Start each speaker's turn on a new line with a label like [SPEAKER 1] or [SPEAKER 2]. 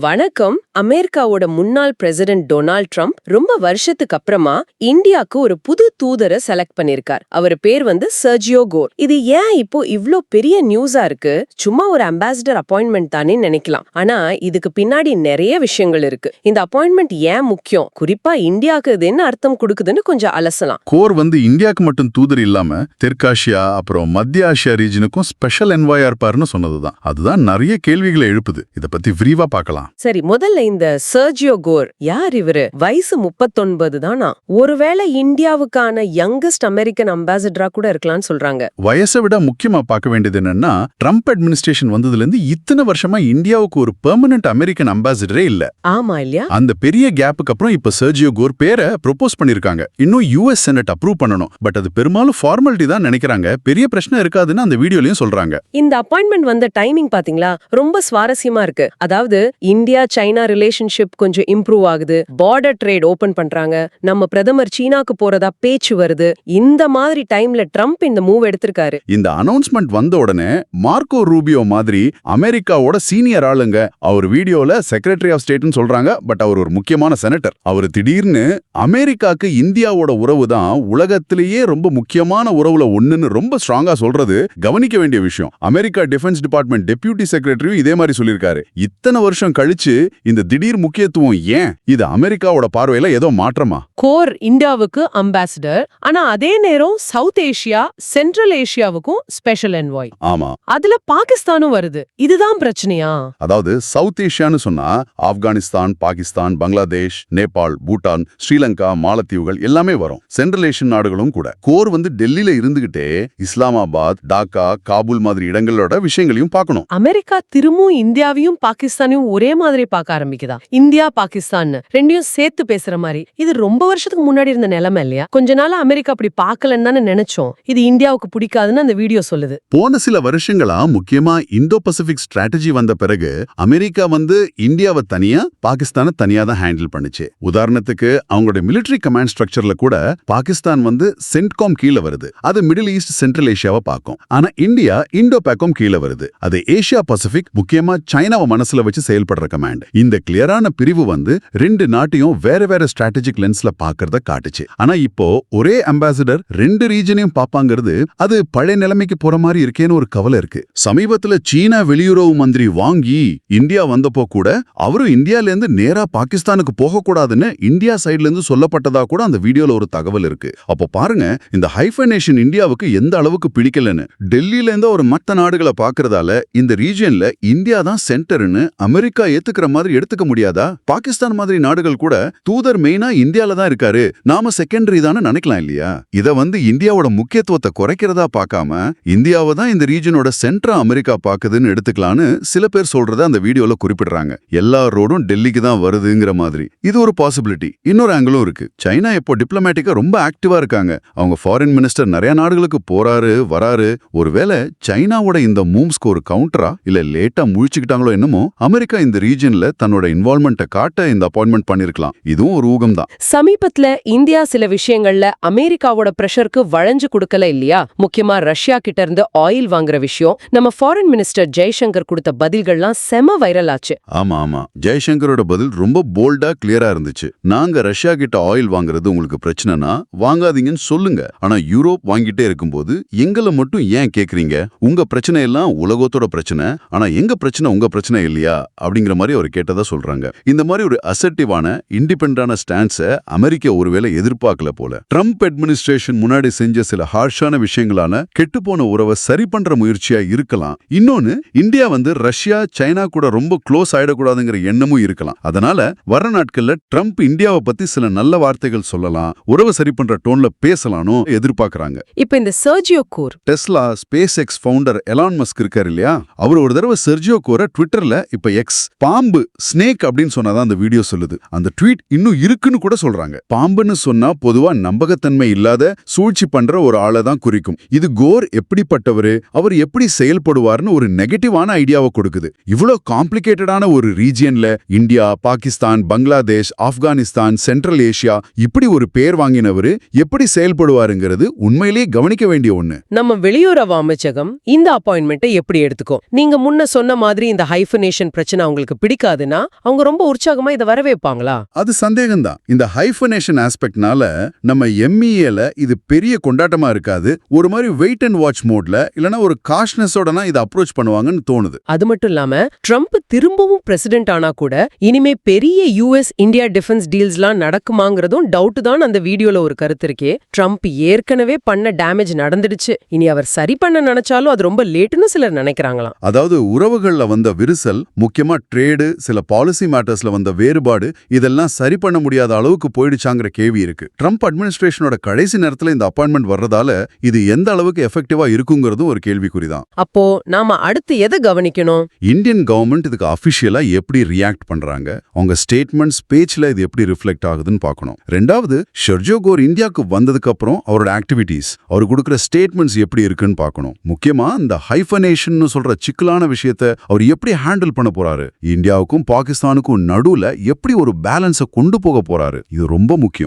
[SPEAKER 1] வணக்கம். அமெரிக்காவோட முன்னாள் பிரசிடென்ட் டொனால்ட் ட்ரம்ப் ரொம்ப வருஷத்துக்கு அப்புறமா இந்தியாக்கு ஒரு புது தூதரை செலக்ட் பண்ணிருக்கார். அவர் பேர் வந்து சர்ஜியோ கோர். இது ஏன் இப்போ இவ்ளோ பெரிய நியூஸா இருக்கு? சும்மா ஒரு அம்பாசிடர் அப்பாயின்மெண்ட் தானே நினைக்கலாம். ஆனா இதுக்கு பின்னாடி நிறைய விஷயங்கள் இருக்கு. இந்த அப்பாயின்மெண்ட் ஏன் முக்கியம்? குறிப்பா இந்தியாக்கு இது என்ன அர்த்தம் கொடுக்குதுன்னு கொஞ்சம் அலசலாம்.
[SPEAKER 2] கோர் வந்து இந்தியாக்கு மட்டும் தூதர் இல்லாம தெற்காசியா அப்புறம் மத்திய ஆசியா ரீஜனுக்கும் ஸ்பெஷல் என்வாயா இருப்பாருன்னு சொன்னதுதான். அதுதான் நிறைய கேள்விகளை எழுப்புது. இத பத்தி விரிவா பார்க்கலாம்.
[SPEAKER 1] சரி முதல்ல இந்த சர்ஜியோ கோர். யார் இவரு? வயசு முப்பத்தொன்பது தானா? ஒருவேளை இந்தியாவுக்கான யங்கஸ்ட் அமெரிக்கன் அம்பாசிடரா கூட இருக்கலாம்னு சொல்றாங்க.
[SPEAKER 2] வயசை விட முக்கியமா பார்க்க வேண்டியது என்னன்னா ட்ரம்ப் அட்மினிஸ்ட்ரேஷன் வந்ததுல இருந்து இத்தனை வருஷமா இந்தியாவுக்கு ஒரு பெர்மனன்ட் அமெரிக்கன் அம்பாசிடரே இல்ல.
[SPEAKER 1] ஆமா இல்லையா?
[SPEAKER 2] அந்த பெரிய கேப்புக்கு அப்புறம் இப்ப சர்ஜியோ கோர் பேரை ப்ரொபோஸ் பண்ணிருக்காங்க இன்னும் யூஎஸ் செனட் அப்ரூவ் பண்ணணும். பட் அது பெரும்பாலும் ஃபார்மாலிட்டி தான் நினைக்கிறாங்க. பெரிய பிரச்சனை இருக்காதுன்னு அந்த வீடியோலயும் சொல்றாங்க.
[SPEAKER 1] இந்த அப்பாயின்மெண்ட் வந்த டைமிங் பாத்தீங்களா? ரொம்ப சுவாரஸ்யமா இருக்கு. அதாவது இந்தியா சைனா ரிலேஷன்ஷிப் கொஞ்சம் இம்ப்ரூவ் ஆகுது. பார்டர் ட்ரேட் ஓபன் பண்றாங்க. நம்ம பிரதமர் சீனாக்கு போறதா பேச்சு வருது. இந்த மாதிரி டைம்ல ட்ரம்ப் இந்த மூவ் எடுத்திருக்காரு.
[SPEAKER 2] இந்த அனௌன்ஸ்மெண்ட் வந்த உடனே மார்க்கோ ரூபியோ மாதிரி அமெரிக்காவோட சீனியர் ஆளுங்க அவர் வீடியோல செக்ரட்டரி ஆஃப் ஸ்டேட்னு சொல்றாங்க பட் அவர் ஒரு முக்கியமான செனட்டர் அவர் திடீர்னு அமெரிக்காக்கு இந்தியாவோட உறவு தான் உலகத்திலேயே ரொம்ப முக்கியமான உறவுல ஒண்ணுன்னு ரொம்ப ஸ்ட்ராங்கா சொல்றது கவனிக்க வேண்டிய விஷயம். அமெரிக்கா டிஃபென்ஸ் டிபார்ட்மெண்ட் டெபியூட்டி செக்ரட்டரியும் இதே மாதிரி சொல்லியிருக்காரு. இத்தனை வருஷம் கழிச்சு இந்த திடீர் முக்கியத்துவம் ஏன்? இது அமெரிக்காவோட பார்வையில ஏதோ மாற்றமா?
[SPEAKER 1] கோர் இந்தியாவுக்கு அம்பாசிடர். ஆனா அதே நேரம் சவுத் ஏசியா சென்ட்ரல் ஏசியாவுக்கும் ஸ்பெஷல் என்வாய்.
[SPEAKER 2] ஆமா.
[SPEAKER 1] அதுல பாகிஸ்தானும் வருது. இதுதான் பிரச்சனையா?
[SPEAKER 2] அதாவது சவுத் ஏஷியான்னு சொன்னா ஆப்கானிஸ்தான் பாகிஸ்தான் பங்களாதேஷ் நேபாள் பூட்டான் ஸ்ரீலங்கா மாலத்தீவுகள் எல்லாமே வரும். சென்ட்ரல் ஏஷியன் நாடுகளும் கூட. கோர் வந்து டெல்லியில இருந்துகிட்டே இஸ்லாமாபாத் டாக்கா காபூல் மாதிரி இடங்களோட விஷயங்களையும் பார்க்கணும்.
[SPEAKER 1] அமெரிக்கா திரும்பவும் இந்தியாவையும் பாகிஸ்தானையும் ஒரே மாதிரி பார்க்க ஆரம்பிக்குதா? இந்தியா பாகிஸ்தான் ரெண்டையும் சேர்த்து பேசுற மாதிரி. இது ரொம்ப வருஷத்துக்கு முன்னாடி இருந்த நிலைமை இல்லையா? கொஞ்ச நாள் அமெரிக்கா அப்படி பார்க்கலன்னு தானே நினைச்சோம். இது இந்தியாவுக்கு பிடிக்காதுன்னு அந்த வீடியோ சொல்லுது.
[SPEAKER 2] போன சில வருஷங்களா முக்கியமா இந்தோ பசிபிக் ஸ்ட்ராட்டஜி வந்த பிறகு அமெரிக்கா வந்து இந்தியாவை தனியா பாகிஸ்தானை தனியா தான் ஹேண்டில் பண்ணுச்சு. உதாரணத்துக்கு அவங்களோட மிலிட்டரி கமாண்ட் ஸ்ட்ரக்சர்ல கூட பாகிஸ்தான் வந்து சென்ட்காம் கீழே வருது. அது மிடில் ஈஸ்ட் சென்ட்ரல் ஏஷியாவை பார்க்கும். ஆனா இந்தியா இண்டோ பேக்கம் கீழே வருது. அது ஏஷியா பசிபிக் முக்கியமா சைனாவை மனசுல வச்சு செயல்படுற கமாண்ட் இந்த கிளியரான பிரிவு வந்து ரெண்டு நாட்டையும் வேற வேற ஸ்ட்ராட்டஜிக் லென்ஸ்ல பாக்குறத காட்டுச்சு. ஆனா இப்போ ஒரே அம்பாசிடர் ரெண்டு ரீஜனையும் பாப்பாங்கிறது அது பழைய நிலைமைக்கு போற மாதிரி இருக்கேன்னு ஒரு கவலை இருக்கு. சமீபத்துல சீனா வெளியுறவு மந்திரி வாங்கி இந்தியா வந்தப்போ கூட அவரும் இந்தியால இருந்து நேரா பாகிஸ்தானுக்கு போக கூடாதுன்னு இந்தியா சைடுல இருந்து சொல்லப்பட்டதா கூட அந்த வீடியோல ஒரு தகவல் இருக்கு. அப்போ பாருங்க இந்த ஹைஃபனேஷன் இந்தியாவுக்கு எந்த அளவுக்கு பிடிக்கலன்னு. டெல்லியில இருந்து ஒரு மத்த நாடுகளை பாக்குறதால இந்த ரீஜியன்ல இந்தியா தான் சென்டர்னு அமெரிக்கா ஏத்துக்கிற மாதிரி எடுத்துக்க முடியாதா? பாகிஸ்தான் மாதிரி நாடுகள் கூட தூதர் மெயினா இந்தியால தான் இருக்காரு. நாம செகண்டரி தானே நினைக்கலாம் இல்லையா? இத வந்து இந்தியாவோட முக்கியத்துவத்தை குறைக்கிறதா பார்க்காம இந்தியாவை தான் இந்த ரீஜனோட சென்ட்ரா அமெரிக்கா பாக்குதுன்னு எடுத்துக்கலான்னு சில பேர் சொல்றத அந்த வீடியோல குறிப்பிடுறாங்க. எல்லா ரோடும் டெல்லிக்கு தான் வருதுங்கிற மாதிரி. இது ஒரு பாசிபிலிட்டி இன்னொரு ஆங்கிளும் இருக்கு. சைனா இப்போ டிப்ளமேட்டிக்கா ரொம்ப ஆக்டிவா இருக்காங்க. அவங்க ஃபாரின் மினிஸ்டர் நிறைய நாடுகளுக்கு போறாரு வராரு. ஒருவேளை சைனாவோட இந்த மூவ்ஸ்க்கு ஒரு கவுண்டரா இல்ல லேட்டா முழிச்சுக்கிட்டாங்களோ என்னமோ அமெரிக்கா இந்த ரீஜன்ல தன்னோட இன்வால்மெண்ட்டை காட்ட இந்த அப்பாயின்மெண்ட் பண்ணிருக்கலாம். இதுவும் ஒரு ஊகம் தான்
[SPEAKER 1] சமீபத்துல இந்தியா சில விஷயங்கள்ல அமெரிக்காவோட பிரஷருக்கு வளைஞ்சு கொடுக்கல இல்லையா? முக்கியமா ரஷ்யா கிட்ட இருந்து ஆயில் வாங்குற விஷயம் நம்ம ஃபாரின் மினிஸ்டர் ஜெய்சங்கர் கொடுத்த பதில்கள்லாம் செம வைரல் ஆச்சு.
[SPEAKER 2] ஆமா ஆமா. ஜெய்சங்கரோட பதில் ரொம்ப போல்டா கிளியரா இருந்துச்சு. நாங்க ரஷ்யா கிட்ட ஆயில் வாங்குறது உங்களுக்கு பிரச்சனைனா வாங்காதீங்கன்னு சொல்லுங்க. ஆனா யூரோப் வாங்கிட்டே இருக்கும்போது எங்களை மட்டும் ஏன் கேக்குறீங்க? உங்க பிரச்சனை எல்லாம் உலகத்தோட பிரச்சனை. ஆனா எங்க பிரச்சனை உங்க பிரச்சனை இல்லையா? அப்படிங்கிற மாதிரி அவர் கேட்டதா சொல்றாங்க. இந்த மாதிரி ஒரு அசர்டிவான இண்டிபெண்டான ஸ்டான்ஸ அமெரிக்கா ஒருவேளை எதிர்பார்க்கல போல. ட்ரம்ப் அட்மினிஸ்ட்ரேஷன் முன்னாடி செஞ்ச சில ஹார்ஷான விஷயங்களான கெட்டுப்போன உறவை சரி பண்ற முயற்சியா இருக்கலாம். இன்னொன்னு இந்தியா வந்து ரஷ்யா சைனா கூட ரொம்ப க்ளோஸ் ஆயிடக்கூடாதுங்கிற எண்ணமும் இருக்கலாம். அதனால வர நாட்கள்ல ட்ரம்ப் இந்தியாவை பத்தி சில நல்ல வார்த்தைகள் சொல்லலாம் உறவை சரி பண்ற டோன்ல பேசலாம்னு எதிர்பார்க்கறாங்க.
[SPEAKER 1] இப்ப இந்த Sergio Gor
[SPEAKER 2] Tesla SpaceX founder Elon Musk இருக்காரு இல்லையா? அவர் ஒரு தடவை செர்ஜியோ கோர ட்விட்டர்ல இப்ப எக்ஸ் பாம்பு ஸ்னேக் அப்படின்னு சொன்னாதான் அந்த வீடியோ சொல்லுது. அந்த ட்வீட் இன்னும் இருக்குன்னு கூட சொல்றாங்க. பாம்புன்னு சொன்னா பொதுவா நம்பகத்தன்மை இல்லாத சூழ்ச்சி பண்ற ஒரு ஆளை தான் குறிக்கும். இது கோர் எப்படிப்பட்டவரு அவர் எப்படி செயல்படுவார்னு ஒரு நெகட்டிவான ஐடியாவை கொடுக்குது. இவ்வளோ காம்ப்ளிகேட்டடான ஒரு ரீஜியன்ல India Pakistan Bangladesh Afghanistan Central Asia இப்படி ஒரு பேர் வாங்கினவரு எப்படி செயல்படுவாருங்கிறது உண்மையிலேயே கவனிக்க வேண்டிய ஒண்ணு.
[SPEAKER 1] நம்ம வெளியுறவு அமைச்சகம் இந்த அப்பாயின்மெண்ட்டை எப்படி எடுத்துக்கோ நீங்க முன்ன சொன்ன மாதிரி இந்த ஹைஃபனேஷன் பிரச்சனை அவங்களுக்கு அவங்களுக்கு பிடிக்காதுன்னா அவங்க ரொம்ப உற்சாகமா இதை வரவேற்பாங்களா?
[SPEAKER 2] அது சந்தேகம்தான். இந்த ஹைஃபனேஷன் ஆஸ்பெக்ட்னால நம்ம எம்இஏல இது பெரிய கொண்டாட்டமா இருக்காது. ஒரு மாதிரி வெயிட் அண்ட் வாட்ச் மோட்ல இல்லனா ஒரு காஷ்னஸோடனா இதை அப்ரோச் பண்ணுவாங்கன்னு தோணுது.
[SPEAKER 1] அது மட்டும் இல்லாம ட்ரம்ப் திரும்பவும் பிரசிடென்ட் ஆனா கூட இனிமே பெரிய யுஎஸ் இந்தியா டிஃபென்ஸ் டீல்ஸ்லாம் நடக்குமாங்கிறதும் டவுட் தான் அந்த வீடியோல ஒரு கருத்து இருக்கே. ட்ரம்ப் ஏற்கனவே பண்ண டேமேஜ் நடந்துடுச்சு. இனி அவர் சரி பண்ண நினைச்சாலும் அது ரொம்ப லேட்டுன்னு சிலர் நினைக்கிறாங்களாம்.
[SPEAKER 2] அதாவது உறவுகள்ல வந்த விரிசல் முக்கியமா ட்ரேடு சில பாலிசி மேட்டர்ஸ்ல வந்த வேறுபாடு இதெல்லாம் சரி பண்ண முடியாத அளவுக்கு போயிடுச்சாங்கிற கேள்வி இருக்கு. ட்ரம்ப் அட்மினிஸ்ட்ரேஷனோட கடைசி நேரத்துல இந்த அப்பாயின்மெண்ட் வர்றதால இது எந்த அளவுக்கு எஃபெக்டிவா இருக்குங்கிறதும் ஒரு கேள்விக்குறிதான்.
[SPEAKER 1] அப்போ நாம அடுத்து எதை கவனிக்கணும்?
[SPEAKER 2] இந்தியன் கவர்மெண்ட் இதுக்கு அபிஷியலா எப்படி ரியாக்ட் பண்றாங்க? அவங்க ஸ்டேட்மெண்ட்ஸ் பேச்ல இது எப்படி ரிஃப்ளெக்ட் ஆகுதுன்னு பார்க்கணும். ரெண்டாவது ஷெர்ஜோ கோர் இந்தியாவுக்கு வந்ததுக்கு அப்புறம் அவரோட ஆக்டிவிட்டீஸ் அவர் கொடுக்குற ஸ்டேட்மெண்ட்ஸ் எப்படி இருக்குன்னு பார்க்கணும். முக்கியமா இந்த ஹைஃபனேஷன் சொல்ற சிக்கலான விஷயத்த அவர் எப்படி ஹேண்டில் பண்ண போறாரு? இந்தியாவுக்கும் பாகிஸ்தானுக்கும் நடுவுல எப்படி ஒரு பேலன்ஸை கொண்டு போக போறாரு? இது ரொம்ப முக்கியம்.